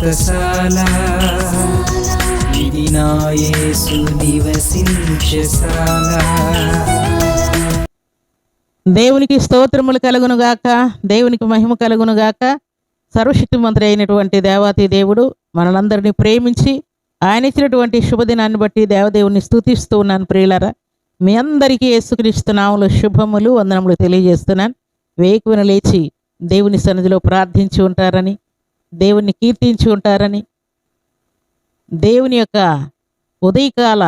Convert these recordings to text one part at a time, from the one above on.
వ్రతశాల ఇది నివసించశాల దేవునికి స్తోత్రములు కలుగును గాక. దేవునికి మహిమ కలుగును గాక. సర్వశక్తిమంతుడు అయినటువంటి దేవాతి దేవుడు మనలందరినీ ప్రేమించి ఆయన ఇచ్చినటువంటి శుభదినాన్ని బట్టి దేవదేవుని స్థుతిస్తూ ఉన్నాను ప్రియులరా. మీ అందరికీ యేసుక్రీస్తునాములు శుభములు వందనములు తెలియజేస్తున్నాను. వేకువన లేచి దేవుని సన్నిధిలో ప్రార్థించి ఉంటారని దేవుణ్ణి కీర్తించి ఉంటారని దేవుని యొక్క ఉదయకాల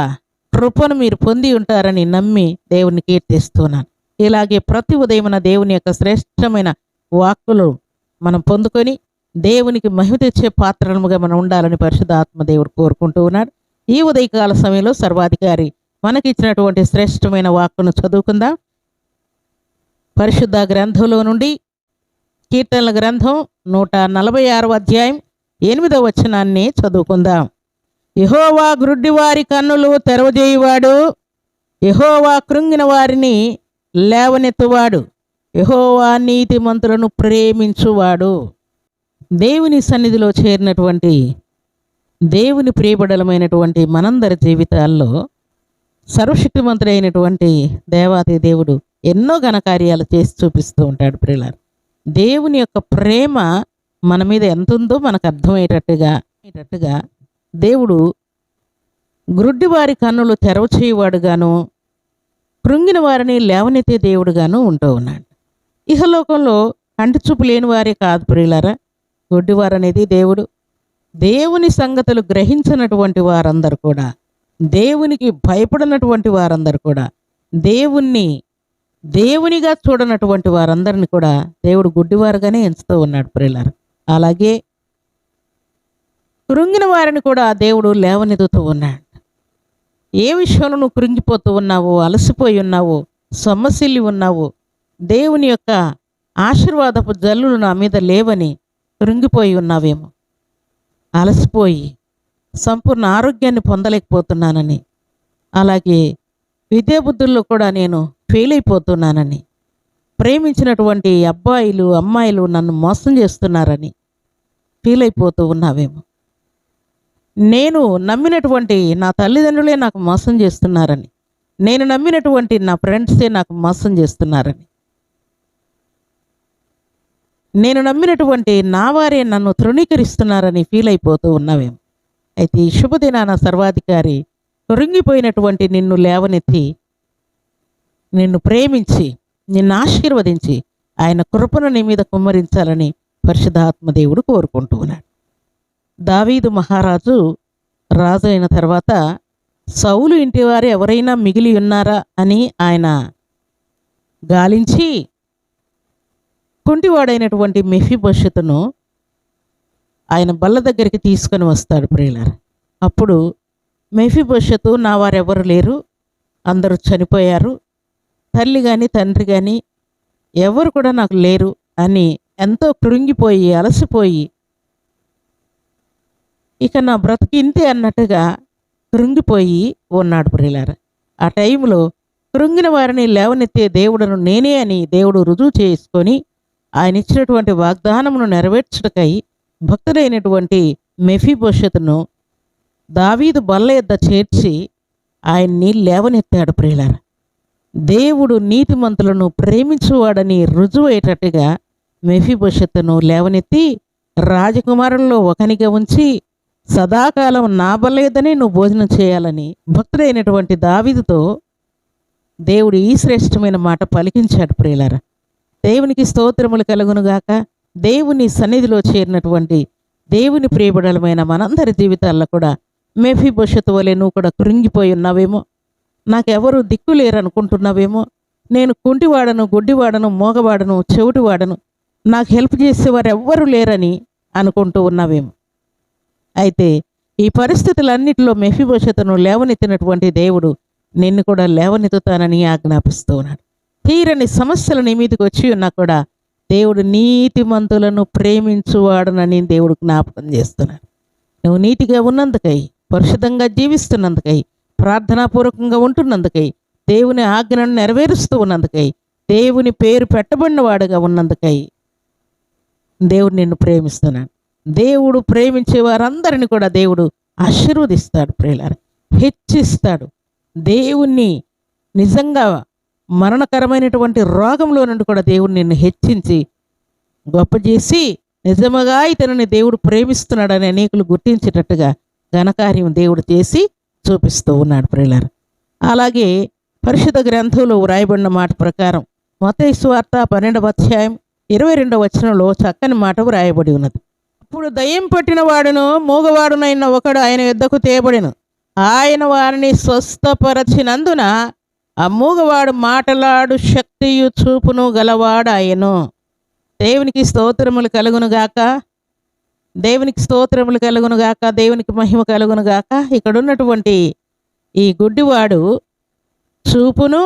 కృపను మీరు పొంది ఉంటారని నమ్మి దేవుని కీర్తిస్తున్నాను. ఇలాగే ప్రతి ఉదయమున దేవుని యొక్క శ్రేష్టమైన వాక్కులు మనం పొందుకొని దేవునికి మహిమ తెచ్చే పాత్రలుగా మనం ఉండాలని పరిశుద్ధ దేవుడు కోరుకుంటూ ఉన్నాడు. ఈ ఉదయకాల సమయంలో సర్వాధికారి మనకిచ్చినటువంటి శ్రేష్టమైన వాక్కును చదువుకుందాం. పరిశుద్ధ గ్రంథంలో నుండి కీర్తనల గ్రంథం నూట నలభై ఆరవ అధ్యాయం ఎనిమిదవ వచనాన్ని చదువుకుందాం. యహోవా గ్రుడ్డివారి కన్నులు తెరవజేయువాడు యహోవా కృంగిన వారిని లేవనెత్తువాడు యహోవా నీతిమంతులను ప్రేమించువాడు. దేవుని సన్నిధిలో చేరినటువంటి దేవుని ప్రియబడలమైనటువంటి మనందరి జీవితాల్లో సర్వశక్తిమంతుడైనటువంటి దేవాది దేవుడు ఎన్నో ఘనకార్యాలు చేసి చూపిస్తూ ఉంటాడు ప్రియులారు. దేవుని యొక్క ప్రేమ మన మీద ఎంత ఉందో మనకు అర్థమయ్యేటట్టుగా అయ్యేటట్టుగా దేవుడు గ్రుడ్డివారి కన్నులు తెరవ చేయవాడుగాను కృంగిన వారిని లేవనెత్తే దేవుడుగాను ఉంటూ ఉన్నాడు. ఇహలోకంలో కంటి చూపు లేని వారే కాదు ప్రియులారా. గుడ్డివారు అనేది దేవుడు. దేవుని సంగతులు గ్రహించినటువంటి వారందరూ కూడా దేవునికి భయపడినటువంటి వారందరూ కూడా దేవుణ్ణి దేవునిగా చూడనటువంటి వారందరిని కూడా దేవుడు గుడ్డివారుగానే ఎంచుతూ ఉన్నాడు ప్రియులారు. అలాగే కృంగిన వారిని కూడా దేవుడు లేవనెదుతూ ఉన్నాడు. ఏ విషయంలో నువ్వు కృంగిపోతూ ఉన్నావో అలసిపోయి ఉన్నావో సొమ్మసిల్లి ఉన్నావో దేవుని యొక్క ఆశీర్వాదపు జల్లులు నా మీద లేవని కృంగిపోయి ఉన్నావేమో. అలసిపోయి సంపూర్ణ ఆరోగ్యాన్ని పొందలేకపోతున్నానని. అలాగే విద్యాబుద్ధుల్లో కూడా నేను ఫెయిల్ అయిపోతున్నానని ప్రేమించినటువంటి అబ్బాయిలు అమ్మాయిలు నన్ను మోసం చేస్తున్నారని ఫీల్ అయిపోతూ ఉన్నావేమో. నేను నమ్మినటువంటి నా తల్లిదండ్రులే నాకు మోసం చేస్తున్నారని. నేను నమ్మినటువంటి నా ఫ్రెండ్సే నాకు మోసం చేస్తున్నారని. నేను నమ్మినటువంటి నా వారే నన్ను తృణీకరిస్తున్నారని ఫీల్ అయిపోతూ ఉన్నావేమో. అయితే ఈ శుభదినాన సర్వాధికారి తొరింగిపోయినటువంటి నిన్ను లేవనెత్తి నిన్ను ప్రేమించి నిన్ను ఆశీర్వదించి ఆయన కృపను నీ మీద కుమ్మరించాలని పరిశుధాత్మదేవుడు కోరుకుంటూ ఉన్నాడు. దావీదు మహారాజు రాజు అయిన తర్వాత సౌలు ఇంటి వారు ఎవరైనా మిగిలి ఉన్నారా అని ఆయన గాలించి కుంటివాడైనటువంటి మెఫిభవిష్యత్తును ఆయన బల్ల దగ్గరికి తీసుకొని వస్తాడు ప్రియులారు. అప్పుడు మెఫిభవిష్యత్తు నా వారెవరు లేరు అందరూ చనిపోయారు తల్లి కానీ తండ్రి కానీ ఎవరు కూడా నాకు లేరు అని ఎంతో కృంగిపోయి అలసిపోయి ఇక నా బ్రతికింతే అన్నట్టుగా కృంగిపోయి ఉన్నాడు ప్రియులార. ఆ టైంలో కృంగిన వారిని లేవనెత్తే దేవుడను నేనే అని దేవుడు రుజువు చేసుకొని ఆయన ఇచ్చినటువంటి వాగ్దానమును నెరవేర్చుటకై భక్తుడైనటువంటి మెఫీభవిష్యత్తును దావీదు బల్ల యొద్ద చేర్చి ఆయన్ని లేవనెత్తాడు ప్రియులారా. దేవుడు నీతిమంతులను ప్రేమించువాడని రుజువయ్యేటట్టుగా మెఫిభవిష్యత్తును లేవనెత్తి రాజకుమారుల్లో ఒకనిగా ఉంచి సదాకాలం నాబలేదని నువ్వు భోజనం చేయాలని భక్తుడైనటువంటి దావిదుతో దేవుడు ఈ శ్రేష్టమైన మాట పలికించాడు ప్రియులార. దేవునికి స్తోత్రములు కలుగునుగాక దేవుని సన్నిధిలో చేరినటువంటి దేవుని ప్రియబడలమైన మనందరి జీవితాల్లో కూడా మేఫీ భవిష్యత్తు వలె నువ్వు కూడా కృంగిపోయి ఉన్నావేమో. నాకెవరు దిక్కు లేరు అనుకుంటున్నావేమో నేను కుంటివాడను గుడ్డివాడను మోగవాడను చెవిటివాడను నాకు హెల్ప్ చేసేవారు ఎవ్వరూ లేరని అనుకుంటూ ఉన్నావేమో. అయితే ఈ పరిస్థితులన్నిటిలో మెఫిభవిష్యత్తును లేవనెత్తినటువంటి దేవుడు నిన్ను కూడా లేవనెత్తుతానని ఆజ్ఞాపిస్తూ ఉన్నాడు. తీరని సమస్యలు నీ మీదకి వచ్చి ఉన్నా కూడా దేవుడు నీతిమంతులను ప్రేమించువాడనని దేవుడు జ్ఞాపకం చేస్తున్నాడు. నువ్వు నీతిగా ఉన్నందుకై పరిశుద్ధంగా జీవిస్తున్నందుకై ప్రార్థనాపూర్వకంగా ఉంటున్నందుకై దేవుని ఆజ్ఞను నెరవేరుస్తూ ఉన్నందుకై దేవుని పేరు పెట్టబడినవాడుగా ఉన్నందుకై దేవుడు నిన్ను ప్రేమిస్తున్నాడు. దేవుడు ప్రేమించే వారందరిని కూడా దేవుడు ఆశీర్వదిస్తాడు ప్రియులారా. హెచ్చిస్తాడు. దేవుణ్ణి నిజంగా మరణకరమైనటువంటి రోగంలో నుండి కూడా దేవుడు నిన్ను హెచ్చించి గొప్ప చేసి నిజముగా ఇతనిని దేవుడు ప్రేమిస్తున్నాడని అనేకులు గుర్తించేటట్టుగా ఘనకార్యం దేవుడు చేసి చూపిస్తూ ఉన్నాడు ప్రియులారు అలాగే పరిశుద్ధ గ్రంథంలో వ్రాయబడిన మాట ప్రకారం మొత్తయి సువార్త పన్నెండవ అధ్యాయం ఇరవై రెండవ వచనంలో చక్కని మాట వ్రాయబడి ఉన్నది. అప్పుడు దయ్యం పట్టిన వాడును మూగవాడునైన ఒకడు ఆయన యుద్ధకు తేబడిను ఆయన వారిని స్వస్థపరచినందున ఆ మూగవాడు మాటలాడు శక్తియు చూపును గలవాడు ఆయను దేవునికి స్తోత్రములు కలుగును గాక దేవునికి స్తోత్రములు కలుగును గాక దేవునికి మహిమ కలుగును గాక. ఇక్కడ ఉన్నటువంటి ఈ గుడ్డివాడు చూపును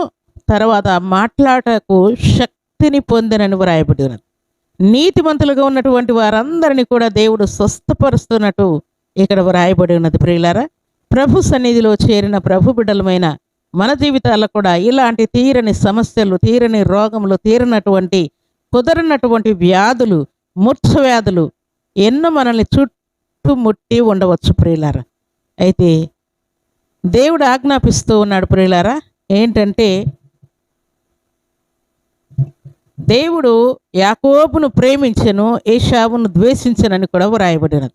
తర్వాత మాట్లాడటకు శక్తిని పొందినని వ్రాయబడి ఉన్నది. నీతిమంతులుగా ఉన్నటువంటి వారందరినీ కూడా దేవుడు స్వస్థపరుస్తున్నట్టు ఇక్కడ వ్రాయబడి ఉన్నది ప్రియులారా. ప్రభు సన్నిధిలో చేరిన ప్రభు బిడ్డలమైన మన జీవితాల్లో కూడా ఇలాంటి తీరని సమస్యలు తీరని రోగములు తీరనటువంటి కుదరనటువంటి వ్యాధులు మూర్ఛ వ్యాధులు ఎన్నో మనల్ని చుట్టుముట్టి ఉండవచ్చు ప్రియులారా. అయితే దేవుడు ఆజ్ఞాపిస్తూ ఉన్నాడు ప్రియులారా ఏంటంటే దేవుడు యాకోబును ప్రేమించను ఏషావును ద్వేషించనని కూడా వ్రాయబడినది.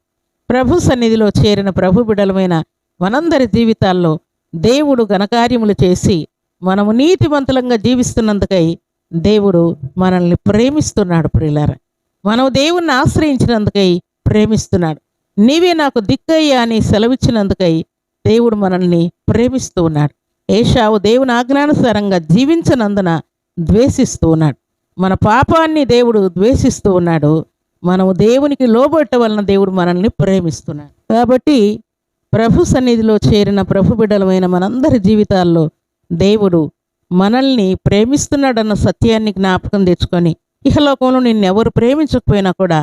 ప్రభు సన్నిధిలో చేరిన ప్రభు బిడలమైన మనందరి జీవితాల్లో దేవుడు ఘనకార్యములు చేసి మనము నీతివంతులంగా జీవిస్తున్నందుకై దేవుడు మనల్ని ప్రేమిస్తున్నాడు ప్రియులారా. మనం దేవుణ్ణి ఆశ్రయించినందుకై ప్రేమిస్తున్నాడు. నీవే నాకు దిక్కయ్యా అని సెలవిచ్చినందుకై దేవుడు మనల్ని ప్రేమిస్తూ ఉన్నాడు. ఏషావు దేవుని ఆజ్ఞానుసారంగా జీవించనందున ద్వేషిస్తూ ఉన్నాడు. మన పాపాన్ని దేవుడు ద్వేషిస్తూ ఉన్నాడు. మనము దేవునికి లోబట్ట వలన దేవుడు మనల్ని ప్రేమిస్తున్నాడు. కాబట్టి ప్రభు సన్నిధిలో చేరిన ప్రభు బిడ్డలమైన మనందరి జీవితాల్లో దేవుడు మనల్ని ప్రేమిస్తున్నాడన్న సత్యాన్ని జ్ఞాపకం తెచ్చుకొని ఇహలోకంలో నిన్నెవరు ప్రేమించకపోయినా కూడా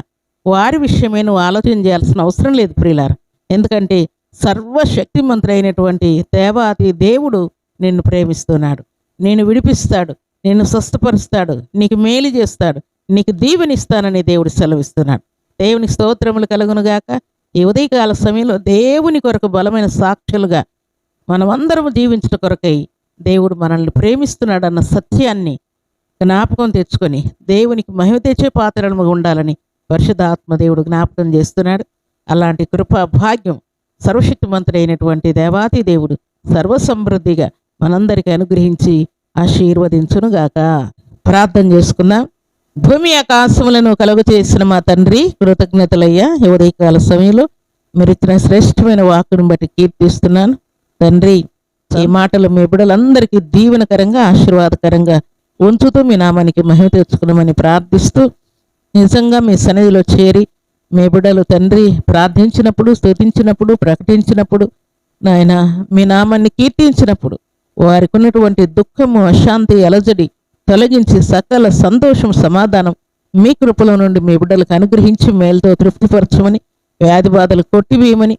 వారి విషయమే నువ్వు ఆలోచన చేయాల్సిన అవసరం లేదు ప్రియులార. ఎందుకంటే సర్వశక్తిమంతుడైనటువంటి దేవాతి దేవుడు నిన్ను ప్రేమిస్తున్నాడు. నేను విడిపిస్తాడు. నిన్ను స్వస్థపరుస్తాడు. నీకు మేలు చేస్తాడు. నీకు దీవెనిస్తానని దేవుడు సెలవిస్తున్నాడు. దేవుని స్తోత్రములు కలుగునుగాక. ఈ ఉదయకాల సమయంలో దేవుని కొరకు బలమైన సాక్షులుగా మనమందరం జీవించట కొరకై దేవుడు మనల్ని ప్రేమిస్తున్నాడన్న సత్యాన్ని జ్ఞాపకం తెచ్చుకొని దేవునికి మహిమ తెచ్చే పాత్రలుగా ఉండాలని పరిశుద్ధాత్మ దేవుడు జ్ఞాపకం చేస్తున్నాడు. అలాంటి కృపా భాగ్యం సర్వశక్తిమంతుడైనటువంటి దేవాతి దేవుడు సర్వసమృద్ధిగా మనందరికీ అనుగ్రహించి ఆశీర్వదించునుగాక. ప్రార్థన చేసుకుందాం. భూమి ఆకాశములను కలుగు చేసిన మా తండ్రి కృతజ్ఞతలయ్యా. ఉదయకాల సమయంలో మీరు ఇచ్చిన శ్రేష్టమైన వాకును బట్టి కీర్తిస్తున్నాను. తండ్రి ఈ మాటలు మీ బిడ్డలందరికీ దీవెనకరంగా ఆశీర్వాదకరంగా ఉంచుతూ మీ నామానికి మహిమ తెచ్చుకున్నామని ప్రార్థిస్తూ నిజంగా మీ సన్నిధిలో చేరి మీ బిడ్డలు తండ్రి ప్రార్థించినప్పుడు స్థుతించినప్పుడు ప్రకటించినప్పుడు నాయన మీ నామాన్ని కీర్తించినప్పుడు వారికి ఉన్నటువంటి దుఃఖము అశాంతి అలజడి తొలగించి సకల సంతోషం సమాధానం మీ కృపలో నుండి మీ బిడ్డలకు అనుగ్రహించి మేలుతో తృప్తిపరచమని వ్యాధి బాధలు కొట్టివేయమని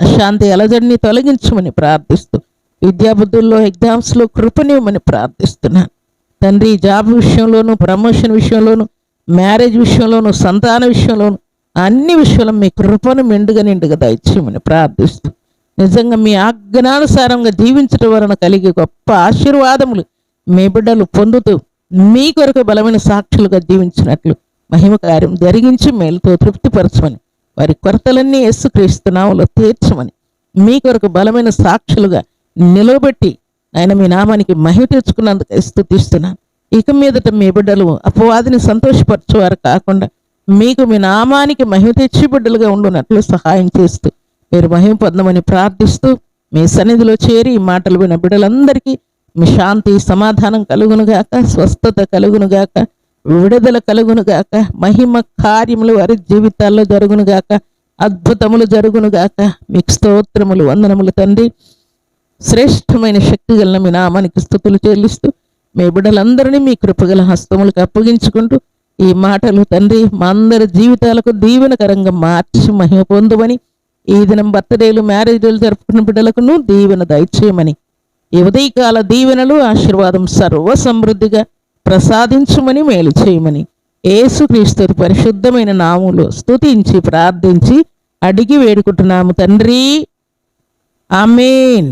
అశాంతి అలజడిని తొలగించమని ప్రార్థిస్తూ విద్యాబుద్ధుల్లో ఎగ్జామ్స్లో కృపనివ్వమని ప్రార్థిస్తున్నాను. తండ్రి జాబ్ విషయంలోను ప్రమోషన్ విషయంలోను మ్యారేజ్ విషయంలోను సంతాన విషయంలోను అన్ని విషయంలో మీ కృపను మెండుగా నిండుగా దయచేయమని ప్రార్థిస్తూ నిజంగా మీ ఆజ్ఞానుసారంగా జీవించడం వలన కలిగే గొప్ప ఆశీర్వాదములు మీ బిడ్డలు పొందుతూ మీ కొరకు బలమైన సాక్షులుగా జీవించినట్లు మహిమ కార్యం జరిగించి మేలుతో తృప్తిపరచమని వారి కొరతలన్నీ యేసుక్రీస్తునామలో తీర్చమని మీ కొరకు బలమైన సాక్షులుగా నిలబెట్టి ఆయన మీ నామానికి మహిమ తెచ్చుకున్నందుకు స్థుతిస్తున్నాను. ఇక మీదట మీ బిడ్డలు అపవాదిని సంతోషపరచేవారు కాకుండా మీకు మీ నామానికి మహిమ తెచ్చి బిడ్డలుగా ఉండునట్లు సహాయం చేస్తూ మీరు మహిమ పొందమని ప్రార్థిస్తూ మీ సన్నిధిలో చేరి ఈ మాటలు విన బిడ్డలందరికీ మీ శాంతి సమాధానం కలుగునుగాక స్వస్థత కలుగునుగాక విడుదల కలుగునుగాక మహిమ కార్యములు వారి జీవితాల్లో జరుగునుగాక అద్భుతములు జరుగునుగాక మీకు స్తోత్రములు వందనములు తండ్రి. శ్రేష్టమైన శక్తి గల మీ నామానికి స్థుతులు చెల్లిస్తూ మీ బిడ్డలందరినీ మీ కృపగల హస్తములకు అప్పగించుకుంటూ ఈ మాటలు తండ్రి మా అందరి జీవితాలకు దీవెనకరంగా మార్చి మహిమ పొందుమని ఈ దినం బర్త్డేలు మ్యారేజ్లు జరుపుకున్న బిడ్డలకును దీవెన దయచేయమని ఈ ఉదయకాల దీవెనలు ఆశీర్వాదం సర్వ సమృద్ధిగా ప్రసాదించుమని మేలు చేయమని ఏసుక్రీస్తు పరిశుద్ధమైన నాములు స్తుతించి ప్రార్థించి అడిగి వేడుకుంటున్నాము తండ్రి. ఆమెన్.